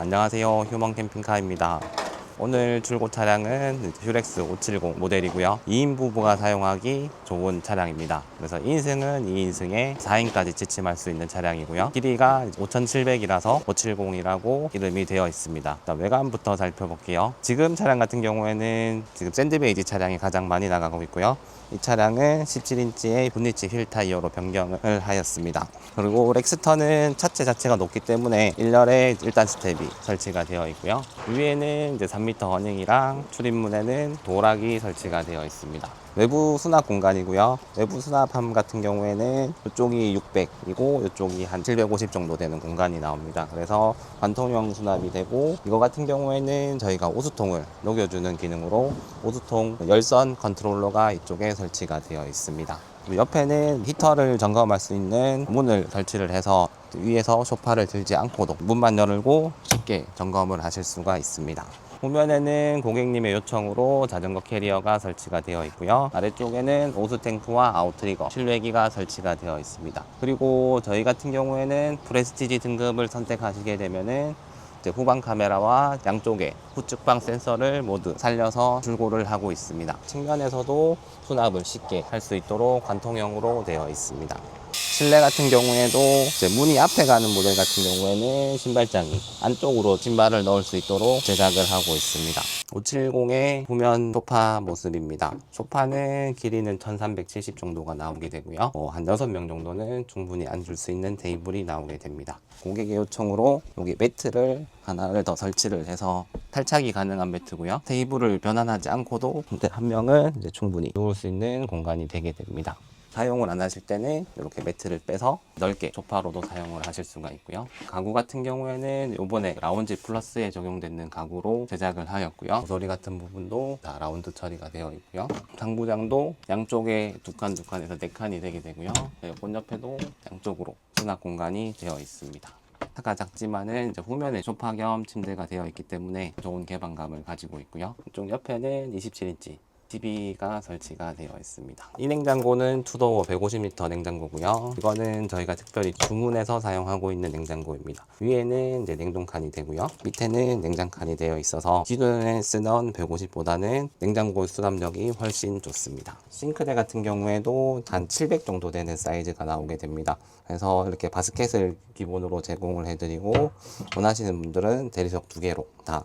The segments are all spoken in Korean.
안녕하세요. 휴먼 캠핑카입니다. 오늘 출고 차량은 휴렉스 570 모델이고요. 2인 부부가 사용하기 좋은 차량입니다. 그래서 2인승은 2인승에 4인까지 지침할 수 있는 차량이고요. 길이가 5700이라서 570이라고 이름이 되어 있습니다. 외관부터 살펴볼게요. 지금 차량 같은 경우에는 지금 샌드베이지 차량이 가장 많이 나가고 있고요. 이 차량은 17인치의 분리치 휠 타이어로 변경을 하였습니다. 그리고 렉스터는 차체 자체가 높기 때문에 1열에 1단 스텝이 설치가 되어 있고요. 위에는 이제 3m 허닝이랑 출입문에는 도락이 설치가 되어 있습니다. 외부 수납 공간이고요. 외부 수납함 같은 경우에는 이쪽이 600이고 이쪽이 한 750 정도 되는 공간이 나옵니다. 그래서 관통형 수납이 되고 이거 같은 경우에는 저희가 오수통을 녹여주는 기능으로 오수통 열선 컨트롤러가 이쪽에 설치가 되어 있습니다. 옆에는 히터를 점검할 수 있는 문을 설치를 해서 위에서 소파를 들지 않고도 문만 열고 쉽게 점검을 하실 수가 있습니다. 후면에는 고객님의 요청으로 자전거 캐리어가 설치가 되어 있고요. 아래쪽에는 오수 탱크와 아웃트리거, 실외기가 설치가 되어 있습니다. 그리고 저희 같은 경우에는 프레스티지 등급을 선택하시게 되면은 후방 카메라와 양쪽에 후측방 센서를 모두 살려서 출고를 하고 있습니다. 측면에서도 수납을 쉽게 할 수 있도록 관통형으로 되어 있습니다. 실내 같은 경우에도 이제 문이 앞에 가는 모델 같은 경우에는 신발장이 안쪽으로 신발을 넣을 수 있도록 제작을 하고 있습니다. 570의 후면 소파 모습입니다. 소파는 길이는 1370 정도가 나오게 되고요. 어, 한 6명 정도는 충분히 앉을 수 있는 테이블이 나오게 됩니다. 고객의 요청으로 여기 매트를 하나를 더 설치를 해서 탈착이 가능한 매트고요. 테이블을 변환하지 않고도 한 명은 이제 충분히 누울 수 있는 공간이 되게 됩니다. 사용을 안 하실 때는 이렇게 매트를 빼서 넓게 소파로도 사용을 하실 수가 있고요. 가구 같은 경우에는 이번에 라운지 플러스에 적용되는 가구로 제작을 하였고요. 소리 같은 부분도 다 라운드 처리가 되어 있고요. 상부장도 양쪽에 두 칸 두 칸에서 네 칸이 되게 되고요. 에어컨 옆에도 양쪽으로 수납 공간이 되어 있습니다. 차가 작지만은 후면에 소파 겸 침대가 되어 있기 때문에 좋은 개방감을 가지고 있고요. 이쪽 옆에는 27인치 TV가 설치가 되어 있습니다. 이 냉장고는 투도어 150L 냉장고고요. 이거는 저희가 특별히 주문해서 사용하고 있는 냉장고입니다. 위에는 이제 냉동칸이 되고요. 밑에는 냉장칸이 되어 있어서 기존에 쓰던 150보다는 냉장고 수납력이 훨씬 좋습니다. 싱크대 같은 경우에도 한 700 정도 되는 사이즈가 나오게 됩니다. 그래서 이렇게 바스켓을 기본으로 제공을 해드리고 원하시는 분들은 대리석 두 개로 다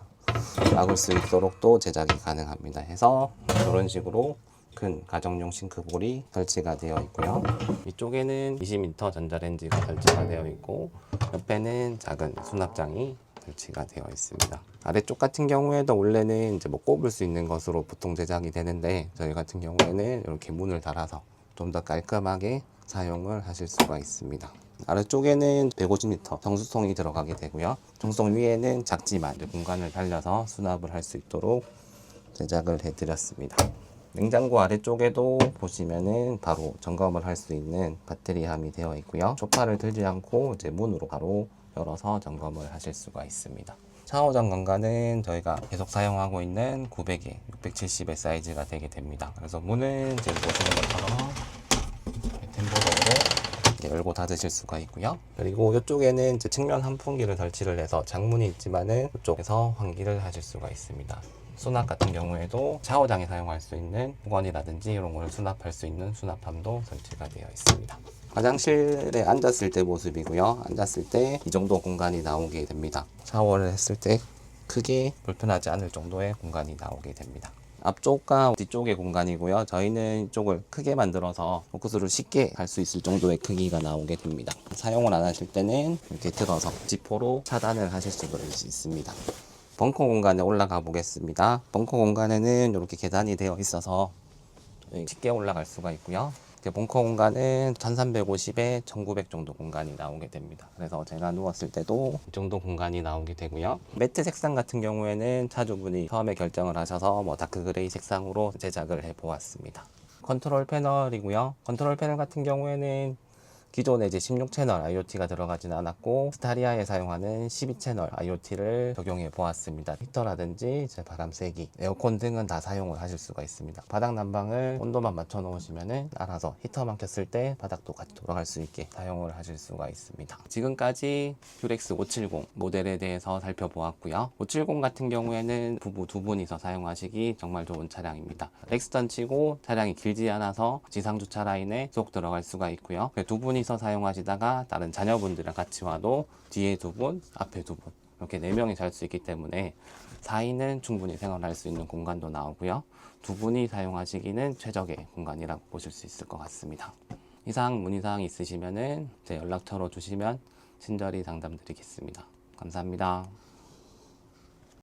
막을 수 있도록 또 제작이 가능합니다. 해서 이런 식으로 큰 가정용 싱크볼이 설치가 되어 있고요. 이쪽에는 20m 전자레인지가 설치가 되어 있고 옆에는 작은 수납장이 설치가 되어 있습니다. 아래쪽 같은 경우에도 원래는 이제 뭐 꼽을 수 있는 것으로 보통 제작이 되는데 저희 같은 경우에는 이렇게 문을 달아서 좀 더 깔끔하게 사용을 하실 수가 있습니다. 아래쪽에는 150L 정수통이 들어가게 되고요. 정수통 위에는 작지만 공간을 달려서 수납을 할 수 있도록 제작을 해드렸습니다. 냉장고 아래쪽에도 보시면은 바로 점검을 할 수 있는 배터리함이 되어 있고요. 소파를 들지 않고 이제 문으로 바로 열어서 점검을 하실 수가 있습니다. 샤워장 공간은 저희가 계속 사용하고 있는 900에 670의 사이즈가 되게 됩니다. 그래서 문은 지금 보시는 것처럼 이렇게 열고 닫으실 수가 있고요. 그리고 이쪽에는 이제 측면 환풍기를 설치를 해서 창문이 있지만은 이쪽에서 환기를 하실 수가 있습니다. 수납 같은 경우에도 샤워장에 사용할 수 있는 보건이라든지 이런 걸 수납할 수 있는 수납함도 설치가 되어 있습니다. 화장실에 앉았을 때 모습이고요. 앉았을 때 이 정도 공간이 나오게 됩니다. 샤워를 했을 때 크게 불편하지 않을 정도의 공간이 나오게 됩니다. 앞쪽과 뒤쪽의 공간이고요. 저희는 이쪽을 크게 만들어서 포크스를 쉽게 할수 있을 정도의 크기가 나오게 됩니다. 사용을 안 하실 때는 이렇게 들어서 지포로 차단을 하실 수가 있습니다. 벙커 공간에 올라가 보겠습니다. 벙커 공간에는 이렇게 계단이 되어 있어서 쉽게 올라갈 수가 있고요. 벙커 공간은 1350에 1900 정도 공간이 나오게 됩니다. 그래서 제가 누웠을 때도 이 정도 공간이 나오게 되고요. 매트 색상 같은 경우에는 차주분이 처음에 결정을 하셔서 뭐 다크 그레이 색상으로 제작을 해 보았습니다. 컨트롤 패널이고요. 컨트롤 패널 같은 경우에는 기존에 이제 16채널 IoT가 들어가지는 않았고 스타리아에 사용하는 12채널 IoT를 적용해 보았습니다. 히터라든지 이제 바람 세기, 에어컨 등은 다 사용을 하실 수가 있습니다. 바닥 난방을 온도만 맞춰 놓으시면은 알아서 히터만 켰을 때 바닥도 같이 돌아갈 수 있게 사용을 하실 수가 있습니다. 지금까지 퓨렉스 570 모델에 대해서 살펴보았고요. 570 같은 경우에는 부부 두 분이서 사용하시기 정말 좋은 차량입니다. 렉스턴 치고 차량이 길지 않아서 지상 주차 라인에 쏙 들어갈 수가 있고요. 두 분 이서 사용하시다가 다른 자녀분들이랑 같이 와도 뒤에 두 분, 앞에 두 분. 이렇게 네 명이 잘 수 있기 때문에 4인은 충분히 생활할 수 있는 공간도 나오고요. 두 분이 사용하시기는 최적의 공간이라고 보실 수 있을 것 같습니다. 이상 문의사항 있으시면은 제 연락처로 주시면 친절히 상담 드리겠습니다. 감사합니다.